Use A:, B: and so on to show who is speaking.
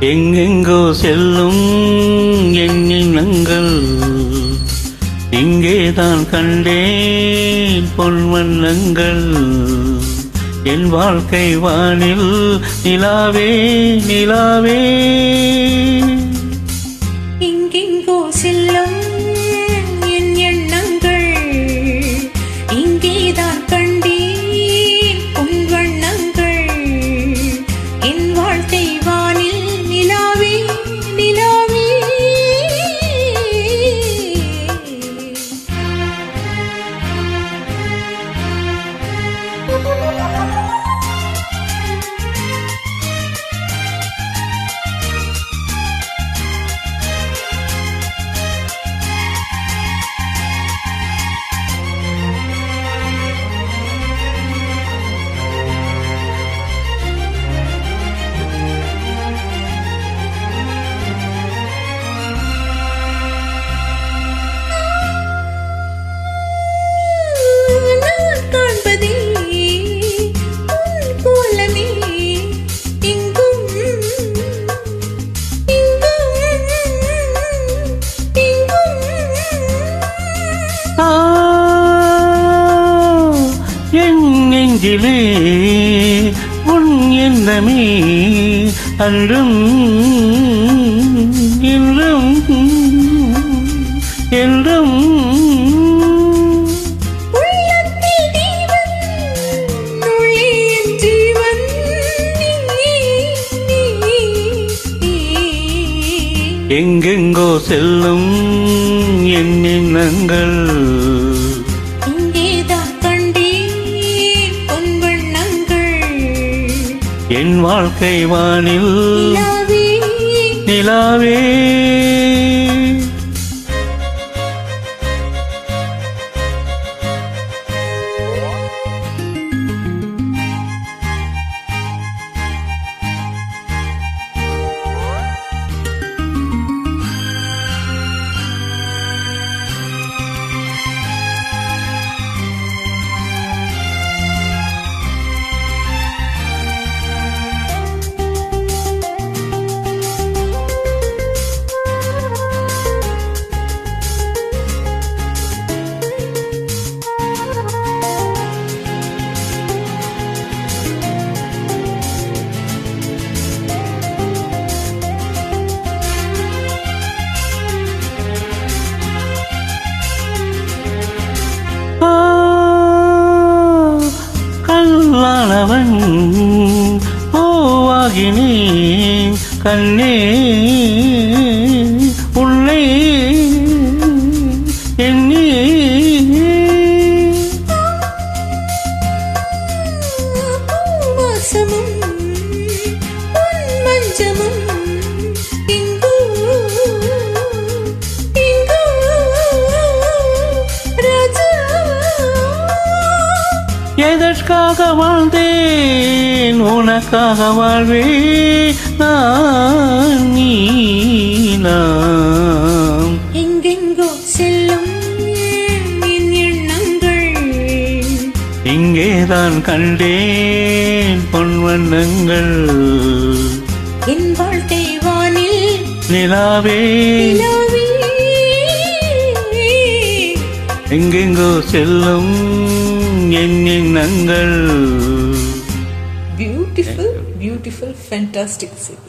A: எங்கெங்கோ செல்லும் என் எண்ணங்கள் இங்கேதான் கண்டேன் பொன்வண்ணங்கள் என் வாழ்க்கை வானில் நிலாவே நிலாவே. நெஞ்சிலே உன் எண்ணமே அன்றும் இன்றும் என்றும். எங்கெங்கோ செல்லும் என் எண்ணங்கள். என் வாழ்க்கை வானில்
B: நிலாவே.
A: கண்ணே உன்னை எண்ணி
B: வாசமும்
A: எதற்காக வாழ்ந்தேன்? உனக்காக வாழ்வே நான் நீ நாம்.
B: எங்கெங்கோ செல்லும்
A: இங்கேதான் கண்டேன் பொன் வண்ணங்கள்.
B: என் வாழ்க்கை வானில்
A: நிலாவே.
B: நிலவே.
A: எங்கெங்கோ செல்லும் என் எண்ணங்கள்
C: Beautiful, beautiful, fantastic singing.